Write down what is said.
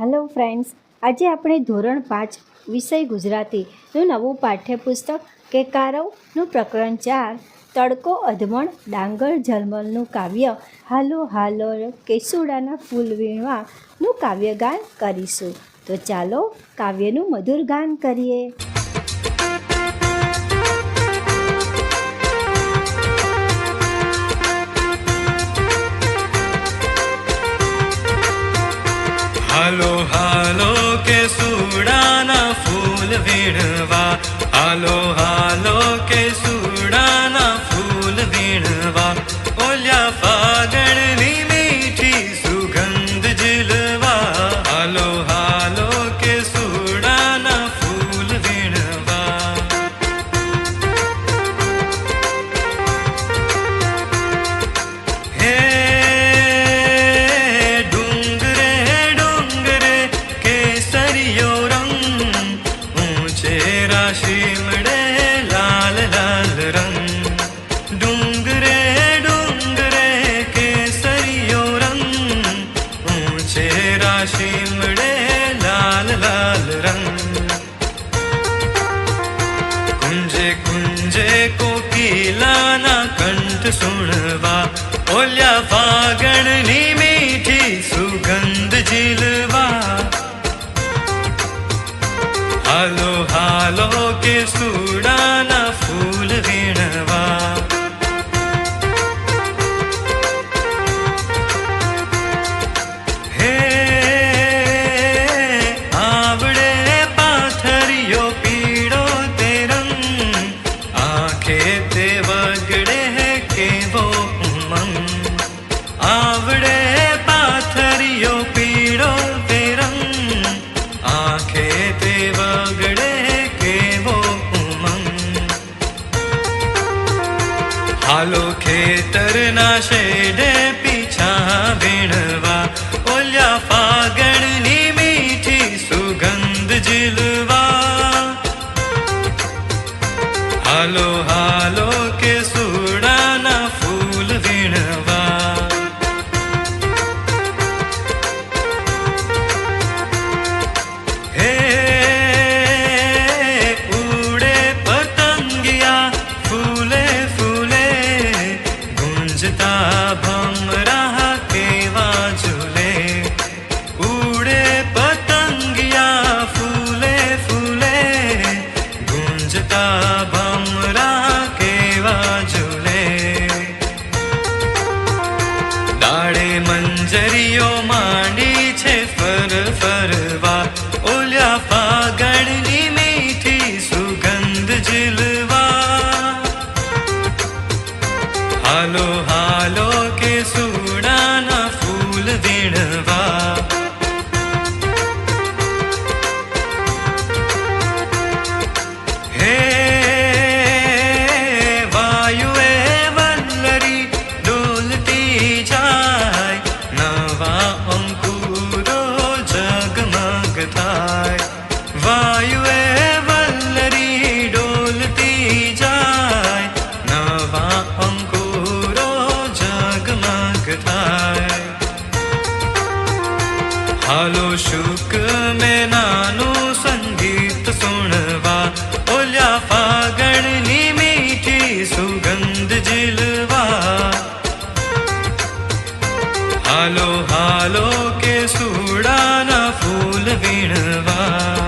Hello friends આજે આપણે ધોરણ પાંચ, વિષય ગુજરાતીનું નવું પાઠ્યપુસ્તક કે કારવનું પ્રકરણ ચાર, તડકો, અધમણ, ડાંગર ઝલમલનું કાવ્ય, હાલો હાલો, કેસુડાના ફૂલ વીણવાનું કાવ્યગાન કરીશું. તો ચાલો કાવ્યનું મધુર ગાન કરીએ. malo. शिमडे लाल लाल रंग। डुङ्गरे डोङ्गरे सयो छे रा ला लाल लाल रंग। कुंजे कुंजे रङ्गे ना कंठ सुनवा। ओल्या सुनवागण చూడా आलोर्नाशे મંજરીઓ માંડી છે ફર ફરવા. ઓલ્યા પાગળની મીઠી સુગંધ જીલવા હાલો હાલો કે સુડાના ફૂલ વીણવા. હે વાયુએ વલ્લરી ડોલતી હાલો શુક મેનાનું સંગીત સુણવા ઓલ્યા ફાગણની મીઠી સુગંધ ઝીલવા હાલો હાલો કે સુડાના ફૂલ વીણવા